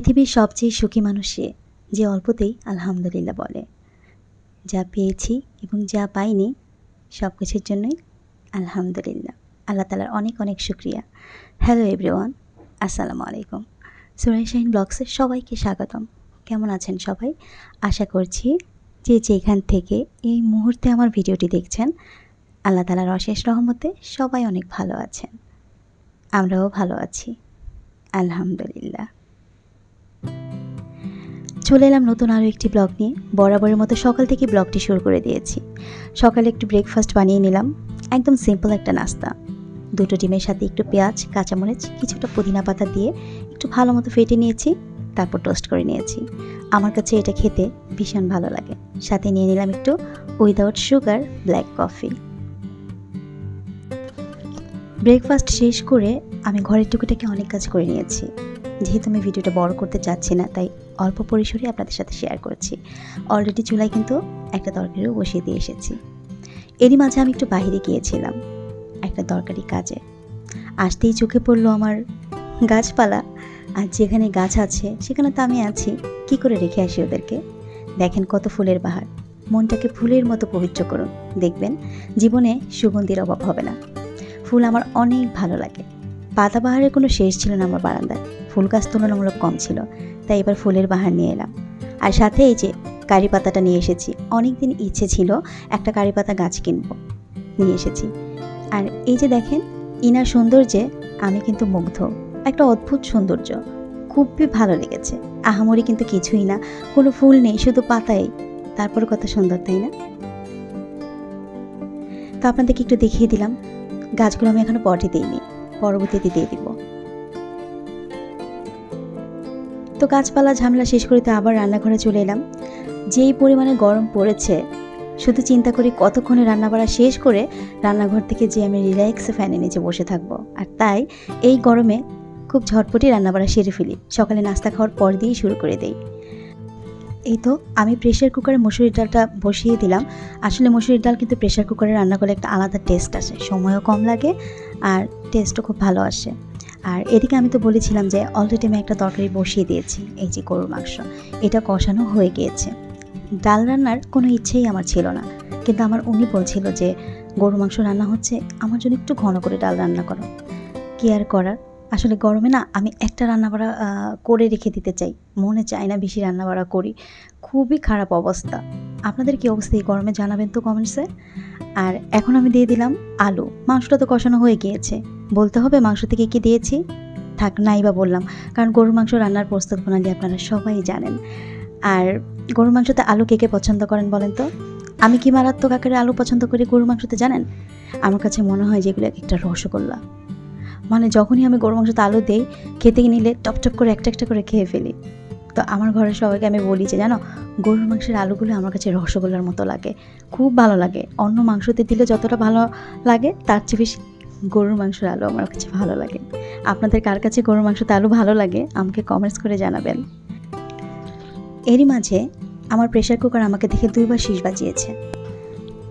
পৃথিবীর সবচেয়ে সুখী মানুষ সে যে অল্পতেই আলহামদুলিল্লাহ বলে। যা পেয়েছি এবং যা পাইনি সব কিছুর জন্যই আলহামদুলিল্লাহ। আল্লাহ তালার অনেক অনেক শুক্রিয়া। হ্যালো এভরিওয়ান আসসালামু আলাইকুম। সুরাই শাহিন ব্লগসের সবাইকে স্বাগতম। কেমন আছেন সবাই? আশা করছি যে যেখান থেকে এই মুহূর্তে আমার ভিডিওটি দেখছেন, আল্লাহ তালার অশেষ রহমতে সবাই অনেক ভালো আছেন। আমরাও ভালো আছি। আলহামদুলিল্লাহ। চলে এলাম নতুন আরও একটি ব্লগ নিয়ে। বরাবরের মতো সকাল থেকে ব্লগটি শুরু করে দিয়েছি। সকালে একটু ব্রেকফাস্ট বানিয়ে নিলাম। একদম সিম্পল একটা নাস্তা। দুটো ডিমের সাথে একটু পেঁয়াজ, কাঁচামরিচ, কিছুটা পুদিনা পাতা দিয়ে একটু ভালো মতো ফেটে নিয়েছি, তারপর টোস্ট করে নিয়েছি। আমার কাছে এটা খেতে ভীষণ ভালো লাগে। সাথে নিয়ে নিলাম একটু without sugar black coffee breakfast শেষ করে আমি ঘরের টুকুটাকে অনেক কাজ করে নিয়েছি। যেহেতু আমি ভিডিওটা বড় করতে চাচ্ছি না, তাই অল্প পরিসরে আপনাদের সাথে শেয়ার করছি। অলরেডি চুলায় কিন্তু একটা তরকারিও বসিয়ে দিয়ে এসেছি। এরই মাঝে আমি একটু বাইরে গিয়েছিলাম, একটা দরকারি কাজে। আসতেই চোখে পড়ল আমার গাছপালা, আর যেখানে গাছ আছে, সেখানে তো আমি আছি। কি করে রেখে আসি ওদেরকে? দেখেন কত ফুলের বাহার মনটাকে ফুলের মতো পবিত্র করুন। দেখবেন, জীবনে সুগন্ধির অভাব হবে না। ফুল আমার অনেক ভালো লাগে। পাতাবাহারের কোনো শেষ ছিল না আমার বারান্দায়। ফুল গাছ তুলনামূলক কম ছিল, তাই এবার ফুলের বাহার নিয়ে এলাম। আর সাথে এই যে কারি পাতাটা নিয়ে এসেছি অনেক দিন ইচ্ছে ছিল একটা কারি পাতা গাছ কিনবো, নিয়ে এসেছি। আর এই যে দেখেন, ইনার সৌন্দর্যে আমি কিন্তু মুগ্ধ, একটা অদ্ভুত সৌন্দর্য। খুবই ভালো লেগেছে। আহামরি কিন্তু কিছুই না, কোনো ফুল নেই, শুধু পাতাই। তারপর কত সুন্দর, তাই না? তো আপনাদেরকে একটু দেখিয়ে দিলাম, গাছগুলো আমি এখনও পটে দিইনি। পরবর্তীতে দিয়ে দিব। তো গাছপালা ঝামেলা শেষ করে তো আবার রান্নাঘরে চলে এলাম। যেই পরিমাণে গরম পড়েছে, শুধু চিন্তা করি কতক্ষণে রান্না বাড়া শেষ করে রান্নাঘর থেকে যে আমি রিল্যাক্সে ফ্যানের নিচে বসে থাকব। আর তাই এই গরমে খুব ঝটপটি রান্নাবাড়া সেরে ফেলি। সকালে নাস্তা খাওয়ার পর দিয়েই শুরু করে দেই। এই তো আমি প্রেশার কুকারে মসুরির ডালটা বসিয়ে দিলাম। আসলে মসুরির ডাল কিন্তু প্রেশার কুকারে রান্না করলে একটা আলাদা টেস্ট আসে। সময়ও কম লাগে আর টেস্টও খুব ভালো আসে। আর এদিকে আমি তো বলেছিলাম যে অলরেডি আমি একটা তরকারি বসিয়ে দিয়েছি, এই যে গরুর মাংস। এটা কষানো হয়ে গিয়েছে। ডাল রান্নার কোনো ইচ্ছেই আমার ছিল না। কিন্তু আমার উনি বলছিল যে গরু মাংস রান্না হচ্ছে, আমার জন্য একটু ঘন করে ডাল রান্না করো। কি আর করার? আসলে গরমে না, আমি একটা রান্না রান্নাবাড়া করে রেখে দিতে চাই। মনে চায় না বেশি রান্না রান্নাবাড়া করি। খুবই খারাপ অবস্থা। আপনাদের কি অবস্থা এই গরমে জানাবেন তো কমেন্টসে আর এখন আমি দিয়ে দিলাম আলু। মাংসটা তো কষানো হয়ে গিয়েছে। বলতে হবে মাংস থেকে কি দিয়েছি? থাক, নাই বা বললাম। কারণ গরুর মাংস রান্নার প্রস্তুত প্রণালী আপনারা সবাই জানেন। আর গরুর মাংসতে আলু কে কে পছন্দ করেন বলেন তো? আমি কি মারাত্মক আকারে আলু পছন্দ করি গরুর মাংসতে জানেন? আমার কাছে মনে হয় যেগুলো এক একটা রসগোল্লা। মানে যখনই আমি গরু মাংসতে আলু দেই খেতে নিলে টপ টপ করে একটা একটা করে খেয়ে ফেলি। তো আমার ঘরের সবাইকে আমি বলি যে, জানো, গরুর মাংসের আলুগুলো আমার কাছে রসগোল্লার মতো লাগে। খুব ভালো লাগে। অন্য মাংসতে দিলে যতটা ভালো লাগে, তার চেয়ে বেশি গরুর মাংসের আলু আমার কাছে ভালো লাগে। আপনাদের কার কাছে গরুর মাংসতে আলু ভালো লাগে, আমাকে কমেন্টস করে জানাবেন। এরই মাঝে আমার প্রেশার কুকার আমাকে দেখে দুইবার শীষ বাজিয়েছে।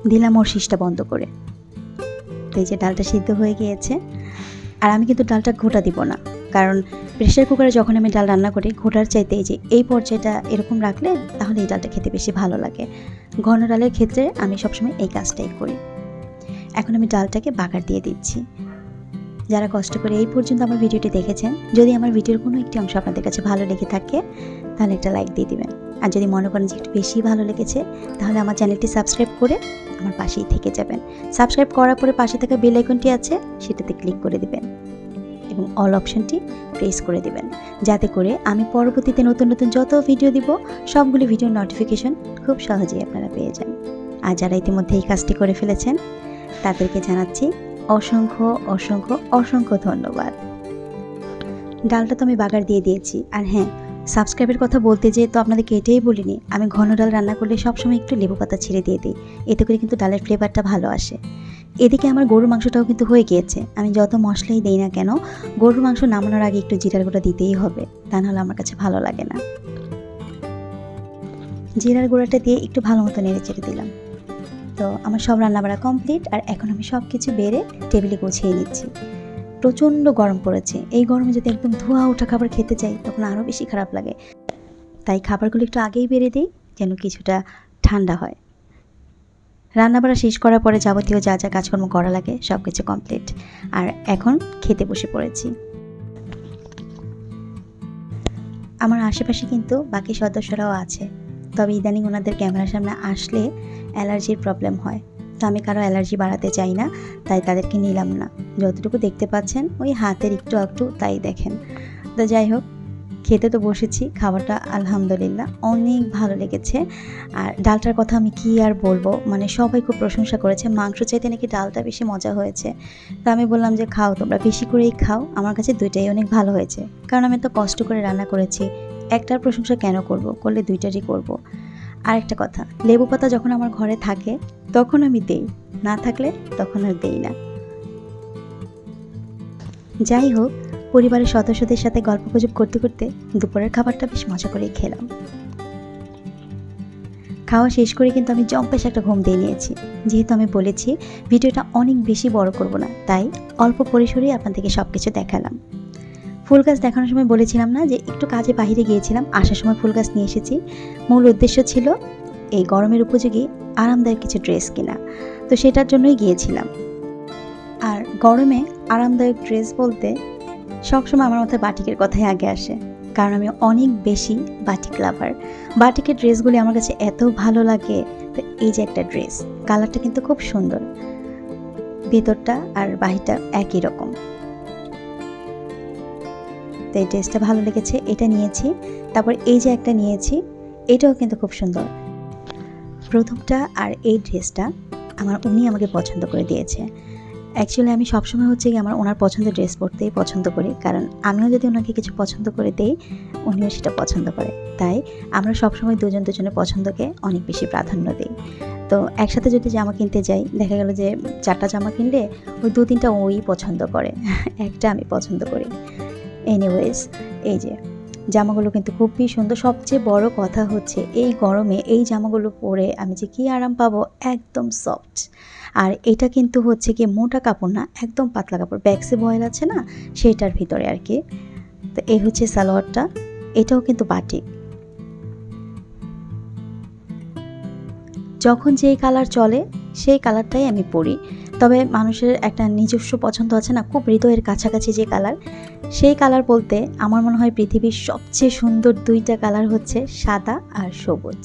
দিলাম ওর শীষটা বন্ধ করে। তো এই যে ডালটা সিদ্ধ হয়ে গিয়েছে, আর আমি কিন্তু ডালটা ঘোটা দিব না। কারণ প্রেশার কুকারে যখন আমি ডাল রান্না করি, ঘোটার চাইতে এই যে এই পর্যায়টা এরকম রাখলে তাহলে এই ডালটা খেতে বেশি ভালো লাগে। ঘন ডালের ক্ষেত্রে আমি সবসময় এই কাজটাই করি। এখন আমি ডালটাকে বাগার দিয়ে দিচ্ছি। যারা কষ্ট করে এই পর্যন্ত আমার ভিডিওটি দেখেছেন, যদি আমার ভিডিওর কোনো একটি অংশ আপনাদের কাছে ভালো লেগে থাকে, তাহলে একটা লাইক দিয়ে দিবেন। আর যদি মনে করেন যে একটু বেশি ভালো লেগেছে, তাহলে আমার চ্যানেলটি সাবস্ক্রাইব করে আমার পাশেই থেকে যাবেন। সাবস্ক্রাইব করার পরে পাশে থাকা বেল আইকনটি আছে, সেটাতে ক্লিক করে দিবেন এবং অল অপশনটি প্রেস করে দিবেন। যাতে করে আমি পরবর্তীতে নতুন নতুন যত ভিডিও দিব, সবগুলি ভিডিওর নোটিফিকেশন খুব সহজেই আপনারা পেয়ে যান। আর যারা ইতিমধ্যে এই কাজটি করে ফেলেছেন তাদেরকে জানাচ্ছি অসংখ্য অসংখ্য অসংখ্য ধন্যবাদ। ডালটা তো আমি বাগার দিয়ে দিয়েছি। আর হ্যাঁ সাবস্ক্রাইবের কথা বলতে যেয়ে তো আপনাদেরকে এটাই বলিনি, আমি ঘন ডাল রান্না করলে সবসময় একটু লেবু পাতা ছিঁড়ে দিয়ে দিই, এতে করে কিন্তু ডালের ফ্লেভারটা ভালো আসে। এদিকে আমার গরুর মাংসটাও কিন্তু হয়ে গিয়েছে, আমি যত মশলাই দিই না কেন, গরুর মাংস নামানোর আগে একটু জিরার গুঁড়া দিতেই হবে, তা নাহলে আমার কাছে ভালো লাগে না। জিরার গুঁড়াটা দিয়ে একটু ভালো মতো নেড়ে চেড়ে দিলাম। তো আমার সব রান্নাবাড়া কমপ্লিট আর এখন আমি সব কিছু বেড়ে টেবিলে গুছিয়ে নিচ্ছি। প্রচণ্ড গরম পড়েছে। এই গরমে যদি একদম ধোয়া ওঠা খাবার খেতে চাই তখন আরও বেশি খারাপ লাগে। তাই খাবারগুলো একটু আগেই বেড়ে দিই, যেন কিছুটা ঠান্ডা হয়। রান্নাবাড়া শেষ করার পরে যাবতীয় যা যা কাজকর্ম করা লাগে সব কিছু কমপ্লিট আর এখন খেতে বসে পড়েছি। আমার আশেপাশে কিন্তু বাকি সদস্যরাও আছে। তবে ইদানিং ওনাদের ক্যামেরার সামনে আসলে অ্যালার্জির প্রবলেম হয়। তো আমি কারও অ্যালার্জি বাড়াতে চাই না, তাই তাদেরকে নিলাম না। যতটুকু দেখতে পাচ্ছেন, ওই হাতের একটু একটু তাই দেখেন। তো যাই হোক, খেতে তো বসেছি, খাবারটা আলহামদুলিল্লাহ অনেক ভালো লেগেছে। আর ডালটার কথা আমি কি আর বলব? মানে সবাই খুব প্রশংসা করেছে, মাংস চাইতে নাকি ডালটা বেশি মজা হয়েছে। তো আমি বললাম যে, খাও, তোমরা বেশি করেই খাও, আমার কাছে দুইটাই অনেক ভালো হয়েছে। কারণ আমি তো কষ্ট করে রান্না করেছি একটার প্রশংসা কেন করব? করলে দুইটারই করব। আর একটা কথা, লেবু পাতা যখন আমার ঘরে থাকে, তখন আমি দেই। না থাকলে তখন আর দেই না। যাই হোক, পরিবারের সদস্যদের সাথে গল্প গুজব করতে করতে দুপুরের খাবারটা বেশ মজা করেই খেলাম। খাওয়া শেষ করে কিন্তু আমি জম্পেশ একটা ঘুম দিয়ে নিয়েছি। যেহেতু আমি বলেছি, ভিডিওটা অনেক বেশি বড় করব না, তাই অল্প পরিসরেই আপনাদেরকে সব কিছু দেখালাম। ফুল গাছ দেখানোর সময় বলেছিলাম না যে একটু কাজে বাইরে গিয়েছিলাম, আসার সময় ফুল গাছ নিয়ে এসেছি। মূল উদ্দেশ্য ছিল এই গরমের উপযোগী, আরামদায়ক কিছু ড্রেস কেনা। তো সেটার জন্যই গিয়েছিলাম। আর গরমে আরামদায়ক ড্রেস বলতে সবসময় আমার মাথায় বাটিকের কথাই আগে আসে। কারণ আমি অনেক বেশি বাটিক লাভার। বাটিকের ড্রেসগুলি আমার কাছে এত ভালো লাগে। তো এই যে একটা ড্রেস, কালারটা কিন্তু খুব সুন্দর। ভেতরটা আর বাহিরটা একই রকম। তো এই ড্রেসটা ভালো লেগেছে, এটা নিয়েছি। তারপর এই যে একটা নিয়েছি, এটাও কিন্তু খুব সুন্দর। প্রথমটা আর এই ড্রেসটা আমার উনি আমাকে পছন্দ করে দিয়েছে। অ্যাকচুয়ালি আমি সবসময় হচ্ছে আমার ওনার পছন্দের ড্রেস পরতেই পছন্দ করি, কারণ আমিও যদি ওনাকে কিছু পছন্দ করে দেই, উনিও সেটা পছন্দ করে। তাই আমরা সবসময় দুজন দুজনের পছন্দকে অনেক বেশি প্রাধান্য দিই। তো একসাথে যদি জামা কিনতে যাই, দেখা গেল যে চারটা জামা কিনলে ওই দু তিনটা ওই পছন্দ করে, একটা আমি পছন্দ করি। এনিওয়েজ এই যে, জামাগুলো কিন্তু খুবই সুন্দর। সবচেয়ে বড় কথা হচ্ছে, এই গরমে এই জামাগুলো পরে আমি যে কী আরাম পাবো? একদম সফট আর এটা কিন্তু হচ্ছে কি মোটা কাপড় না, একদম পাতলা কাপড়। ব্যাক্সি বয়েল আছে না, সেটার ভিতরে আর কি। তো এই হচ্ছে সালোয়ারটা, এটাও কিন্তু বাটিক যখন যেই কালার চলে, সেই কালারটাই আমি পরি। তবে মানুষের একটা নিজস্ব পছন্দ আছে না, খুব হৃদয়ের কাছাকাছি যে কালার সেই কালার বলতে আমার মনে হয় পৃথিবীর সবচেয়ে সুন্দর দুইটা কালার হচ্ছে সাদা আর সবুজ।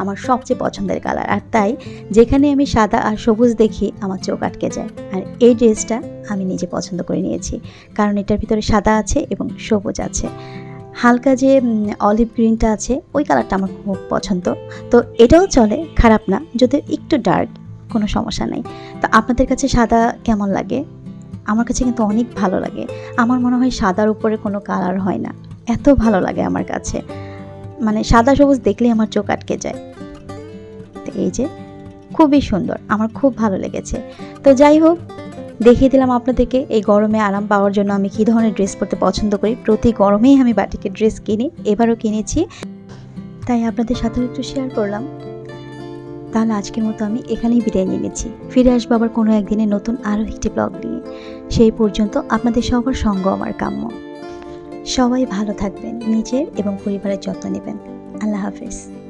আমার সবচেয়ে পছন্দের কালার আর তাই যেখানে আমি সাদা আর সবুজ দেখি, আমার চোখ আটকে যায়। আর এই ড্রেসটা আমি নিজে পছন্দ করে নিয়েছি, কারণ এটার ভিতরে সাদা আছে এবং সবুজ আছে। হালকা যে অলিভ গ্রিনটা আছে, ওই কালারটা আমার খুব পছন্দ। তো এটাও চলে, খারাপ না যদি একটু ডার্ক কোনো সমস্যা নেই। তো আপনাদের কাছে সাদা কেমন লাগে? আমার কাছে কিন্তু অনেক ভালো লাগে। আমার মনে হয় সাদার উপরে কোনো কালার হয় না। এত ভালো লাগে আমার কাছে। মানে সাদা সবুজ দেখলেই আমার চোখ আটকে যায়। তো এই যে, খুবই সুন্দর। আমার খুব ভালো লেগেছে। তো যাই হোক, দেখিয়ে দিলাম আপনাদেরকে এই গরমে আরাম পাওয়ার জন্য আমি কী ধরনের ড্রেস পরতে পছন্দ করি। প্রতি গরমেই আমি বাটিকের ড্রেস কিনি। এবারও কিনেছি। তাই আপনাদের সাথে একটু শেয়ার করলাম। তাহলে আজকের মতো আমি এখানেই বিদায় নিয়ে নিচ্ছি। ফিরে আসব আবার কোনো একদিনে নতুন আরও একটি ব্লগ নিয়ে। সেই পর্যন্ত আপনাদের সবার সঙ্গ আমার কাম্য। সবাই ভালো থাকবেন, নিজের এবং পরিবারের যত্ন নেবেন। আল্লাহ হাফেজ।